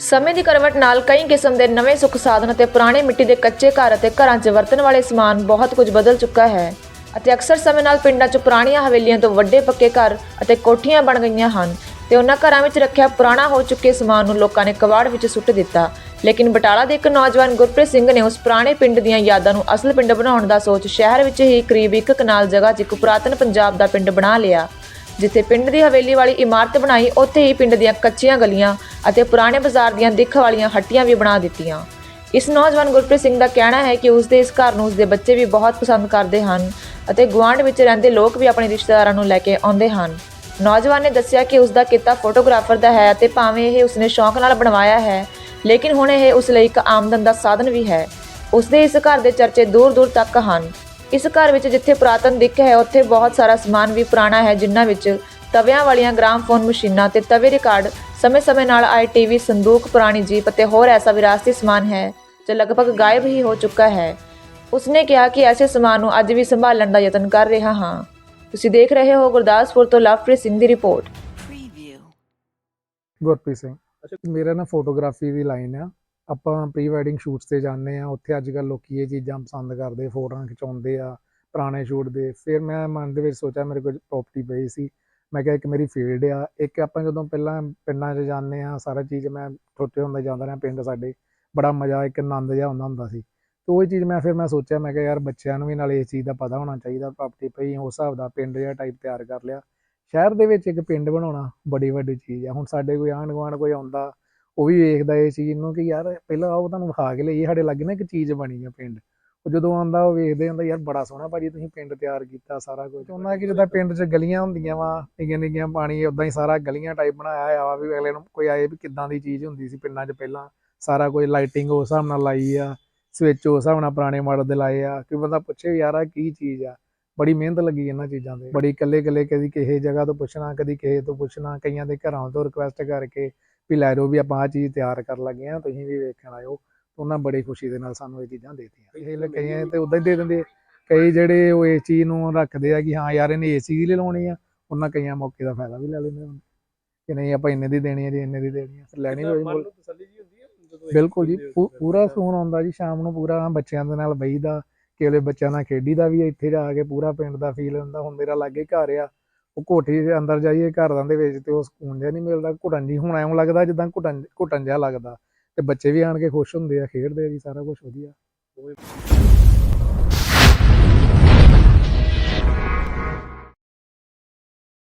ਸਮੇਂ ਦੀ ਕਰਵਟ ਨਾਲ ਕਈ ਕਿਸਮ ਦੇ ਨਵੇਂ ਸੁੱਖ ਸਾਧਨ ਅਤੇ ਪੁਰਾਣੇ ਮਿੱਟੀ ਦੇ ਕੱਚੇ ਘਰ ਅਤੇ ਘਰਾਂ 'ਚ ਵਰਤਣ ਵਾਲੇ ਸਮਾਨ ਬਹੁਤ ਕੁਝ ਬਦਲ ਚੁੱਕਾ ਹੈ ਅਤੇ ਅਕਸਰ ਸਮੇਂ ਨਾਲ ਪਿੰਡਾਂ 'ਚ ਪੁਰਾਣੀਆਂ ਹਵੇਲੀਆਂ ਤੋਂ ਵੱਡੇ ਪੱਕੇ ਘਰ ਅਤੇ ਕੋਠੀਆਂ ਬਣ ਗਈਆਂ ਹਨ ਤੇ ਉਹਨਾਂ ਘਰਾਂ ਵਿੱਚ ਰੱਖਿਆ ਪੁਰਾਣਾ ਹੋ ਚੁੱਕੇ ਸਮਾਨ ਨੂੰ ਲੋਕਾਂ ਨੇ ਕਬਾੜ ਵਿੱਚ ਸੁੱਟ ਦਿੱਤਾ। ਲੇਕਿਨ ਬਟਾਲਾ ਦੇ ਇੱਕ ਨੌਜਵਾਨ ਗੁਰਪ੍ਰੀਤ ਸਿੰਘ ਨੇ ਉਸ ਪੁਰਾਣੇ ਪਿੰਡ ਦੀਆਂ ਯਾਦਾਂ ਨੂੰ ਅਸਲ ਪਿੰਡ ਬਣਾਉਣ ਦਾ ਸੋਚ ਸ਼ਹਿਰ ਵਿੱਚ ਹੀ ਕਰੀਬ ਇੱਕ ਕਨਾਲ ਜਗ੍ਹਾ 'ਚ ਇੱਕ ਪੁਰਾਤਨ ਪੰਜਾਬ ਦਾ ਪਿੰਡ ਬਣਾ ਲਿਆ। ਜਿੱਥੇ ਪਿੰਡ ਦੀ ਹਵੇਲੀ ਵਾਲੀ ਇਮਾਰਤ ਬਣਾਈ, ਉੱਥੇ ਹੀ ਪਿੰਡ ਦੀਆਂ ਕੱਚੀਆਂ ਗਲੀਆਂ ਅਤੇ ਪੁਰਾਣੇ ਬਾਜ਼ਾਰ ਦੀਆਂ ਦਿੱਖ ਵਾਲੀਆਂ ਹੱਟੀਆਂ ਵੀ ਬਣਾ ਦਿੱਤੀਆਂ। ਇਸ ਨੌਜਵਾਨ ਗੁਰਪ੍ਰੀਤ ਸਿੰਘ ਦਾ ਕਹਿਣਾ ਹੈ ਕਿ ਉਸ ਦੇ ਇਸ ਘਰ ਨੂੰ ਉਸ ਦੇ ਬੱਚੇ ਵੀ ਬਹੁਤ ਪਸੰਦ ਕਰਦੇ ਹਨ ਅਤੇ ਗੁਆਂਢ ਵਿੱਚ ਰਹਿੰਦੇ ਲੋਕ ਵੀ ਆਪਣੇ ਰਿਸ਼ਤੇਦਾਰਾਂ ਨੂੰ ਲੈ ਕੇ ਆਉਂਦੇ ਹਨ। ਨੌਜਵਾਨ ਨੇ ਦੱਸਿਆ ਕਿ ਉਸ ਦਾ ਕਿੱਤਾ ਫੋਟੋਗ੍ਰਾਫਰ ਦਾ ਹੈ ਅਤੇ ਭਾਵੇਂ ਇਹ ਉਸਨੇ ਸ਼ੌਂਕ ਨਾਲ ਬਣਵਾਇਆ ਹੈ, ਲੇਕਿਨ ਹੁਣ ਇਹ ਉਸ ਲਈ ਇੱਕ ਆਮਦਨ ਦਾ ਸਾਧਨ ਵੀ ਹੈ। ਉਸ ਦੇ ਇਸ ਘਰ ਦੇ ਚਰਚੇ ਦੂਰ ਦੂਰ ਤੱਕ ਹਨ। ਇਸ ਘਰ ਵਿੱਚ ਜਿੱਥੇ ਪੁਰਾਤਨ ਦਿੱਖ ਹੈ ਉੱਥੇ ਬਹੁਤ ਸਾਰਾ ਸਮਾਨ ਵੀ ਪੁਰਾਣਾ ਹੈ ਜਿਨ੍ਹਾਂ ਵਿੱਚ ਤਵਿਆਂ ਵਾਲੀਆਂ ਗ੍ਰਾਮਫੋਨ ਮਸ਼ੀਨਾਂ ਤੇ ਤਵੇ ਰਿਕਾਰਡ ਸਮੇਂ-ਸਮੇਂ ਨਾਲ ਆਏ ਟੀਵੀ ਸੰਦੂਕ ਪੁਰਾਣੀ ਜੀਪ ਅਤੇ ਹੋਰ ਐਸਾ ਵਿਰਾਸਤੀ ਸਮਾਨ ਹੈ ਜੋ ਲਗਭਗ ਗਾਇਬ ਹੀ ਹੋ ਚੁੱਕਾ ਹੈ। ਉਸਨੇ ਕਿਹਾ ਕਿ ਐਸੇ ਸਮਾਨ ਨੂੰ ਅੱਜ ਵੀ ਸੰਭਾਲਣ ਦਾ ਯਤਨ ਕਰ ਰਿਹਾ ਹਾਂ। ਤੁਸੀਂ ਦੇਖ ਰਹੇ ਹੋ ਗੁਰਦਾਸਪੁਰ ਤੋਂ ਲਵਪ੍ਰੀਤ ਸਿੰਘ ਦੀ ਰਿਪੋਰਟ. ਗੁਰਪ੍ਰੀਤ ਸਿੰਘ ਮੇਰਾ ਨਾ ਫੋਟੋਗ੍ਰਾਫੀ ਦੀ ਲਾਈਨ ਆ। ਆਪਾਂ ਪ੍ਰੀ ਵੈਡਿੰਗ ਸ਼ੂਟਸ ਤੇ ਜਾਂਦੇ ਆ ਉੱਥੇ ਅੱਜ ਕੱਲ ਲੋਕੀ ਇਹ ਚੀਜ਼ਾਂ ਪਸੰਦ ਕਰਦੇ, ਫੋਟੋਆਂ ਖਿਚਾਉਂਦੇ ਆ, ਪੁਰਾਣੇ ਸ਼ੂਟ ਦੇ। ਫਿਰ ਮੈਂ ਮਨ ਦੇ ਵਿੱਚ ਸੋਚਿਆ, ਮੇਰੇ ਕੋਲ ਪ੍ਰਾਪਰਟੀ ਪਈ ਸੀ। ਮੈਂ ਕਿਹਾ ਇੱਕ ਮੇਰੀ ਫੀਲਡ ਆ, ਇੱਕ ਆਪਾਂ ਜਦੋਂ ਪਹਿਲਾਂ ਪਿੰਡਾਂ 'ਚ ਜਾਂਦੇ ਆ ਸਾਰਾ ਚੀਜ਼ ਮੈਂ ਛੋਟੇ ਹੁੰਦੇ ਜਾਂਦਾ ਰਿਹਾ ਪਿੰਡ ਸਾਡੇ, ਬੜਾ ਮਜ਼ਾ, ਇੱਕ ਆਨੰਦ ਜਿਹਾ ਹੁੰਦਾ ਹੁੰਦਾ ਸੀ। ਤੇ ਉਹ ਚੀਜ਼ ਮੈਂ ਫਿਰ ਮੈਂ ਸੋਚਿਆ, ਮੈਂ ਕਿਹਾ ਯਾਰ ਬੱਚਿਆਂ ਨੂੰ ਵੀ ਨਾਲ ਇਸ ਚੀਜ਼ ਦਾ ਪਤਾ ਹੋਣਾ ਚਾਹੀਦਾ ਪ੍ਰਾਪਰਟੀ ਪਈ, ਉਸ ਹਿਸਾਬ ਦਾ ਪਿੰਡ ਜਿਹਾ ਟਾਈਪ ਤਿਆਰ ਕਰ ਲਿਆ। ਸ਼ਹਿਰ ਦੇ ਵਿੱਚ ਇੱਕ ਪਿੰਡ ਬਣਾਉਣਾ ਬੜੀ ਵੱਡੀ ਚੀਜ਼ ਆ। ਹੁਣ ਸਾਡੇ ਕੋਈ ਆਂਢ ਗੁਆਂਢ ਕੋਈ ਆਉਂਦਾ ਉਹ ਵੀ ਵੇਖਦਾ ਇਹ ਚੀਜ਼ ਨੂੰ ਕਿ ਯਾਰ ਪਹਿਲਾਂ ਉਹ ਤੁਹਾਨੂੰ ਵਿਖਾ ਕੇ ਲਈਏ ਸਾਡੇ ਲਾਗੇ ਨਾ ਇੱਕ ਚੀਜ਼ ਬਣੀ ਆ ਪਿੰਡ। ਉਹ ਜਦੋਂ ਆਉਂਦਾ ਉਹ ਵੇਖਦੇ ਹੁੰਦਾ ਯਾਰ ਬੜਾ ਸੋਹਣਾ ਭਾਜੀ ਤੁਸੀਂ ਪਿੰਡ ਤਿਆਰ ਕੀਤਾ ਸਾਰਾ ਕੁਝ ਉਹਨਾਂ ਕਿ ਜਿੱਦਾਂ ਪਿੰਡ 'ਚ ਗਲੀਆਂ ਹੁੰਦੀਆਂ ਵਾ, ਨਿੱਕੀਆਂ ਨਿੱਕੀਆਂ ਪਾਣੀ ਉਦਾਂ ਹੀ ਸਾਰਾ ਗਲੀਆਂ ਟਾਈਪ ਬਣਾਇਆ ਆ ਵੀ ਅਗਲੇ ਨੂੰ ਕੋਈ ਆਏ ਵੀ ਕਿੱਦਾਂ ਦੀ ਚੀਜ਼ ਹੁੰਦੀ ਸੀ ਪਿੰਡਾਂ 'ਚ ਪਹਿਲਾਂ। ਸਾਰਾ ਕੁਝ ਲਾਈਟਿੰਗ ਉਸ ਹਿਸਾਬ ਨਾਲ ਲਾਈ ਆ ਸਵਿਚ ਉਸ ਹਿਸਾਬ ਨਾਲ ਪੁਰਾਣੇ ਮਾਡਲ ਦੇ ਲਾਏ ਆ ਕਿ ਬੰਦਾ ਪੁੱਛੇ ਯਾਰ ਆ ਕੀ ਚੀਜ਼ ਆ। ਬੜੀ ਮਿਹਨਤ ਲੱਗੀ ਇਹਨਾਂ ਚੀਜ਼ਾਂ ਤੇ। ਬੜੀ ਇਕੱਲੇ ਇਕੱਲੇ ਕਦੀ ਕਿਸੇ ਜਗ੍ਹਾ ਤੋਂ ਪੁੱਛਣਾ, ਕਦੀ ਕਿਸੇ ਤੋਂ ਪੁੱਛਣਾ, ਕਈਆਂ ਦੇ ਘਰਾਂ ਤੋਂ ਰਿਕੁਐਸਟ ਕਰਕੇ ਵੀ ਲੈ ਜਾਓ ਵੀ ਆਪਾਂ ਆ ਚੀਜ਼ ਤਿਆਰ ਕਰਨ ਲੱਗੇ ਆ ਤੁਸੀਂ ਵੀ ਵੇਖਣ ਆਇਓ। ਉਹਨਾਂ ਬੜੀ ਖੁਸ਼ੀ ਦੇ ਨਾਲ ਸਾਨੂੰ ਇਹ ਚੀਜ਼ਾਂ ਦੇਤੀਆਂ। ਇਹ ਲੈ ਕਈਆਂ ਤੇ ਉਦਾਂ ਹੀ ਦੇ ਦਿੰਦੇ। ਕਈ ਜਿਹੜੇ ਉਹ ਇਸ ਚੀਜ਼ ਨੂੰ ਰੱਖਦੇ ਆ ਕਿ ਹਾਂ ਯਾਰ ਇਹਨੇ ਚੀਜ਼ ਲਈ ਲਾਉਣੀ ਆ ਉਹਨਾਂ ਕਈਆਂ ਮੌਕੇ ਦਾ ਫਾਇਦਾ ਵੀ ਲੈ ਲੈਂਦੇ ਹਨ ਕਿ ਨਹੀਂ ਆਪਾਂ ਇੰਨੇ ਦੀ ਦੇਣੀ ਹੈ ਜੀ ਇੰਨੇ ਦੀ ਦੇਣੀ ਹੈ ਫਿਰ ਲੈਣੀ ਹੋਈ ਹੁੰਦੀ ਬਿਲਕੁਲ ਜੀ ਪੂਰਾ ਆ। ਸਕੂਨ ਆਉਂਦਾ ਜੀ ਸ਼ਾਮ ਨੂੰ ਪੂਰਾ ਬੱਚਿਆਂ ਦੇ ਨਾਲ ਬਈਦਾ ਕਿਹੜੇ ਬੱਚਿਆਂ ਨਾਲ ਖੇਡੀਦਾ ਵੀ ਇੱਥੇ ਜਾ ਕੇ ਪੂਰਾ ਪਿੰਡ ਦਾ ਫੀਲ ਹੁੰਦਾ ਹੁਣ ਮੇਰਾ ਲਾਗੇ ਘਰ ਆ ਉਹ ਕੋਠੀ ਦੇ ਅੰਦਰ ਜਾਈਏ ਘਰਾਂ ਦੇ ਵਿੱਚ ਤੇ ਉਹ ਸਕੂਨ ਜਿਹਾ ਨਹੀਂ ਮਿਲਦਾ। ਘੁਟਣ ਜੀ ਹੁਣ ਐਵੇਂ ਲੱਗਦਾ ਜਿੱਦਾਂ ਘੁਟਣ ਘੁਟਣ ਜਿਹਾ ਲੱਗਦਾ। ਤੇ ਬੱਚੇ ਵੀ ਆਣ ਕੇ ਖੁਸ਼ ਹੁੰਦੇ ਆ, ਖੇਡਦੇ ਆ ਜੀ, ਸਾਰਾ ਕੁਝ ਵਧੀਆ।